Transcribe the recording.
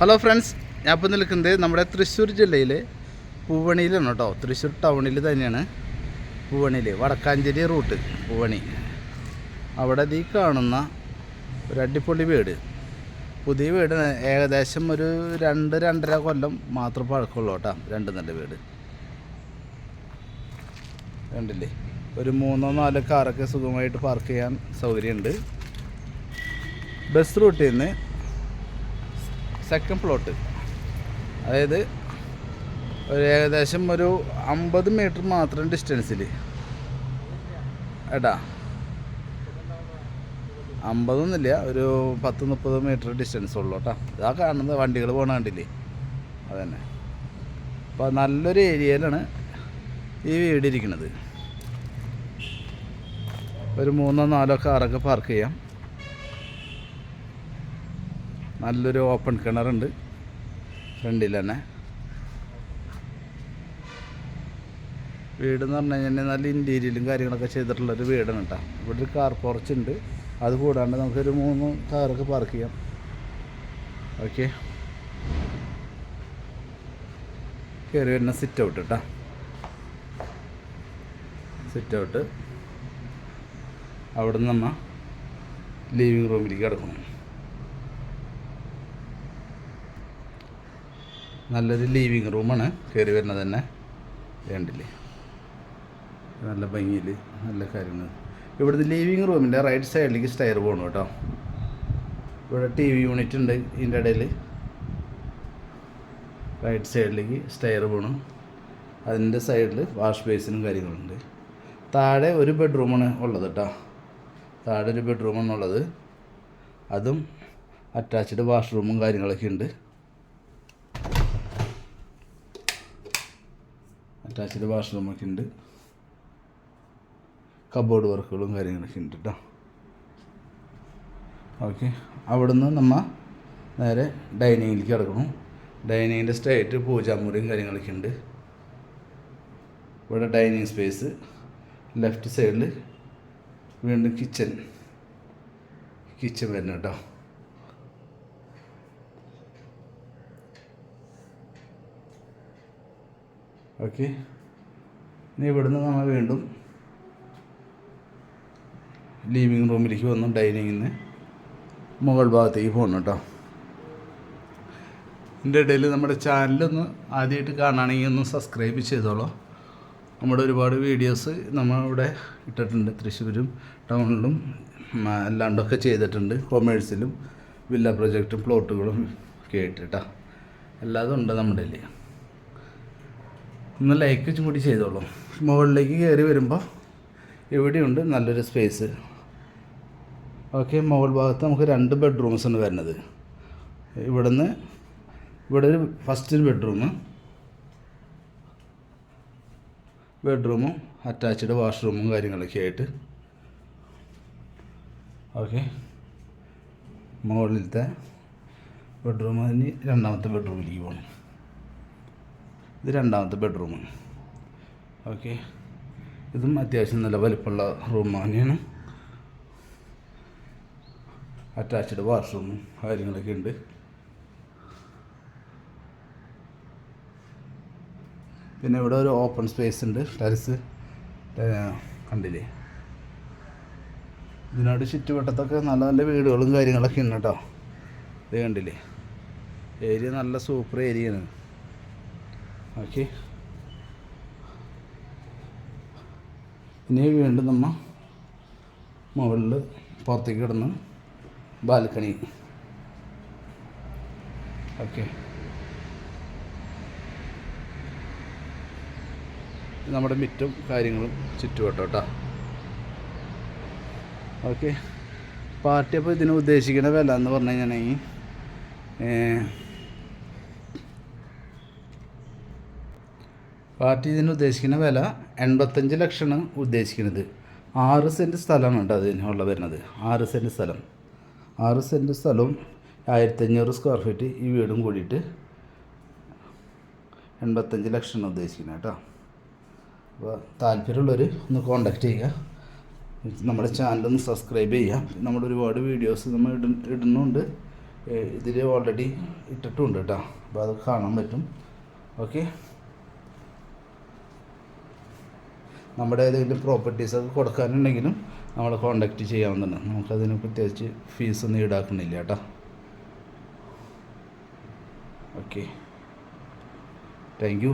Hello friends ഞാൻ ഇപ്പോൾ നിൽക്കുന്നത് നമ്മുടെ തൃശ്ശൂർ ജില്ലയിൽ പൂവണിയിലാണ് കേട്ടോ. തൃശ്ശൂർ ടൗണിൽ തന്നെയാണ് പൂവണിയിൽ വടക്കാഞ്ചേരി റൂട്ട് പൂവണി. അവിടെ ഈ കാണുന്ന ഒരു അടിപൊളി വീട്. പുതിയ വീട് ഏകദേശം ഒരു രണ്ട് രണ്ടര കൊല്ലം മാത്രം പഴക്കമുള്ളൂ കേട്ടോ. രണ്ട് നല്ല വീട്. കണ്ടില്ലേ? ഒരു മൂന്നോ നാലോ കാറൊക്കെ സുഖമായിട്ട് പാർക്ക് ചെയ്യാൻ സൗകര്യമുണ്ട്. ബസ് റൂട്ടിൽ നിന്ന് സെക്കൻഡ് പ്ലോട്ട് അതായത് ഒരു ഏകദേശം ഒരു അമ്പത് മീറ്റർ മാത്രം ഡിസ്റ്റൻസിൽ ഏട്ടാ അമ്പതൊന്നുമില്ല ഒരു പത്ത് മുപ്പത് മീറ്റർ ഡിസ്റ്റൻസ് ഉള്ളൂ കേട്ടോ. ഇതാ കാണുന്നത് വണ്ടികൾ പോകണ കണ്ടില്ലേ? അതന്നെ. അപ്പോൾ നല്ലൊരു ഏരിയയിലാണ് ഈ വീട് ഇരിക്കുന്നത് ഒരു മൂന്നോ നാലോ കാറൊക്കെ പാർക്ക് ചെയ്യാം. നല്ലൊരു ഓപ്പൺ കിണറുണ്ട്. ഫ്രണ്ടിൽ തന്നെ. വീട് എന്ന് പറഞ്ഞു കഴിഞ്ഞാൽ നല്ല ഇന്റീരിയലും കാര്യങ്ങളൊക്കെ ചെയ്തിട്ടുള്ളൊരു വീടാണ് കേട്ടോ. ഇവിടെ ഒരു കാർ പോർച്ച് ഉണ്ട്. അത് കൂടാണ്ട് നമുക്കൊരു മൂന്ന് കാറൊക്കെ പാർക്ക് ചെയ്യാം. ഓക്കെ കയറി വരുന്ന സിറ്റ് ഔട്ട് കേട്ടോ സിറ്റ് ഔട്ട് അവിടെ നിന്ന് നമ്മൾ ലിവിങ് റൂമിലേക്ക് കിടക്കണം നല്ലൊരു ലീവിങ് റൂമാണ് കയറി വരുന്നത് തന്നെ. വേണ്ടില്ലേ നല്ല ഭംഗിയിൽ നല്ല കാര്യങ്ങൾ ഇവിടുത്തെ ലീവിങ് റൂമിന്റെ റൈറ്റ് സൈഡിലേക്ക് സ്റ്റയർ പോകണം കേട്ടോ. ഇവിടെ ടി വി യൂണിറ്റ് ഉണ്ട് ഇതിന്റെ ഇടയിൽ റൈറ്റ് സൈഡിലേക്ക് സ്റ്റയർ പോകണം അതിന്റെ സൈഡിൽ വാഷ് ബേസിനും കാര്യങ്ങളുണ്ട്. താഴെ ഒരു ബെഡ്റൂമാണ് ഉള്ളത് കേട്ടോ. താഴെ ഒരു ബെഡ്റൂമാണ് ഉള്ളത്. അതും അറ്റാച്ച്ഡ് വാഷ്റൂമും കാര്യങ്ങളൊക്കെ ഉണ്ട്. അറ്റാച്ച്ഡ് വാഷ്റൂമൊക്കെ ഉണ്ട്. കബോർഡ് വർക്കുകളും കാര്യങ്ങളൊക്കെ ഉണ്ട് കേട്ടോ ഓക്കെ അവിടുന്ന് നമ്മൾ നേരെ ഡൈനിങ്ങിലേക്ക് കിടക്കണം. ഡൈനിങ്ങിന്റെ സ്റ്റേറ്റ് പൂജാമുറിയും കാര്യങ്ങളൊക്കെ ഉണ്ട്. ഇവിടെ ഡൈനിങ് സ്പേസ് ലെഫ്റ്റ് സൈഡിൽ വീണ്ടും കിച്ചൺ കിച്ചൺ വരുന്നു കേട്ടോ ഓക്കെ. ഇനി ഇവിടുന്ന് നമ്മൾ വീണ്ടും ലിവിങ് റൂമിലേക്ക് വന്നു ഡൈനിങ്ങിൽ നിന്ന് മുകൾ ഭാഗത്തേക്ക് പോകണം കേട്ടോ. ഇതിന്റെ ഇടയിൽ നമ്മുടെ ചാനലൊന്ന് ആദ്യമായിട്ട് കാണുകയാണെങ്കിൽ ഒന്ന് സബ്സ്ക്രൈബ് ചെയ്തോളൂ. നമ്മുടെ ഒരുപാട് വീഡിയോസ് നമ്മളിവിടെ ഇട്ടിട്ടുണ്ട് തൃശ്ശൂരും ടൗണിലും അല്ലാണ്ടൊക്കെ ചെയ്തിട്ടുണ്ട്. കൊമേഴ്സിലും വില്ല പ്രൊജക്റ്റും പ്ലോട്ടുകളും ഒക്കെ ആയിട്ട് കേട്ടോ. എല്ലാതും ഉണ്ട് നമ്മുടെ കയ്യിൽ ഒന്ന് ലൈക്ക് കൂടി ചെയ്തോളൂ. മുകളിലേക്ക് കയറി വരുമ്പോൾ ഇവിടെയുണ്ട് നല്ലൊരു സ്പേസ് ഓക്കെ മുകൾ ഭാഗത്ത് നമുക്ക് രണ്ട് ബെഡ്റൂംസ് ആണ് വരുന്നത്. ഇവിടുന്ന് ഇവിടെ ഒരു ഫസ്റ്റ് ബെഡ്റൂം ബെഡ്റൂമും അറ്റാച്ച്ഡ് വാഷ്റൂമും കാര്യങ്ങളൊക്കെ ആയിട്ട്. ഓക്കെ മുകളിലത്തെ ബെഡ്റൂം ഇനി രണ്ടാമത്തെ ബെഡ്റൂമിലേക്ക് പോകണം ഇത് രണ്ടാമത്തെ ബെഡ്റൂം ഓക്കെ ഇതും അത്യാവശ്യം നല്ല വലിപ്പമുള്ള റൂം തന്നെയാണ്. അറ്റാച്ച്ഡ് വാഷ്റൂമും കാര്യങ്ങളൊക്കെ ഉണ്ട്. പിന്നെ ഇവിടെ ഒരു ഓപ്പൺ സ്പേസ് ഉണ്ട്. ടെറസ് കണ്ടില്ലേ? ഇതിനോട് ചുറ്റുവട്ടത്തൊക്കെ നല്ല നല്ല വീടുകളും കാര്യങ്ങളൊക്കെ ഉണ്ട് കേട്ടോ. ഇത് കണ്ടില്ലേ? ഏരിയ നല്ല സൂപ്പർ ഏരിയയാണ് ഓക്കെ. ഇനി വീണ്ടും നമ്മൾ മുകളിൽ പുറത്തേക്ക് കിടന്ന് ബാൽക്കണി. ഓക്കെ. നമ്മുടെ മിറ്റും കാര്യങ്ങളും ചുറ്റുവട്ടം കേട്ടോ ഓക്കെ. പാർട്ടി അപ്പോൾ ഇതിന് ഉദ്ദേശിക്കുന്ന വില എന്ന് പറഞ്ഞു കഴിഞ്ഞാൽ പാർട്ടി ഇതിന് ഉദ്ദേശിക്കുന്ന വില എൺപത്തഞ്ച് ലക്ഷമാണ് ഉദ്ദേശിക്കുന്നത്. ആറ് സെന്റ് സ്ഥലമാണ് കേട്ടോ അതിനുള്ള വരുന്നത്. ആറ് സെന്റ് സ്ഥലം. ആറ് സെന്റ് സ്ഥലവും ആയിരത്തഞ്ഞൂറ് സ്ക്വയർ ഫീറ്റ് ഈ വീടും കൂടിയിട്ട് എൺപത്തഞ്ച് ലക്ഷമാണ് ഉദ്ദേശിക്കുന്നത് കേട്ടോ. അപ്പോൾ താല്പര്യമുള്ളവർ ഒന്ന് കോണ്ടാക്ട് ചെയ്യുക. നമ്മുടെ ചാനലൊന്ന് സബ്സ്ക്രൈബ് ചെയ്യുക. നമ്മുടെ ഒരുപാട് വീഡിയോസ് നമ്മൾ ഇട ഇടുന്നുണ്ട്. ഇതിൽ ഓൾറെഡി ഇട്ടിട്ടുണ്ട് കേട്ടോ. അപ്പോൾ അത് കാണാൻ പറ്റും. ഓക്കെ നമ്മുടെ ഏതെങ്കിലും പ്രോപ്പർട്ടീസ് ഒക്കെ കൊടുക്കാനുണ്ടെങ്കിലും നമ്മൾ കോണ്ടാക്റ്റ് ചെയ്യാവുന്നതാണ്. നമുക്കതിന് പ്രത്യേകിച്ച് ഫീസൊന്നും ഈടാക്കുന്നില്ല കേട്ടോ. Okay thank you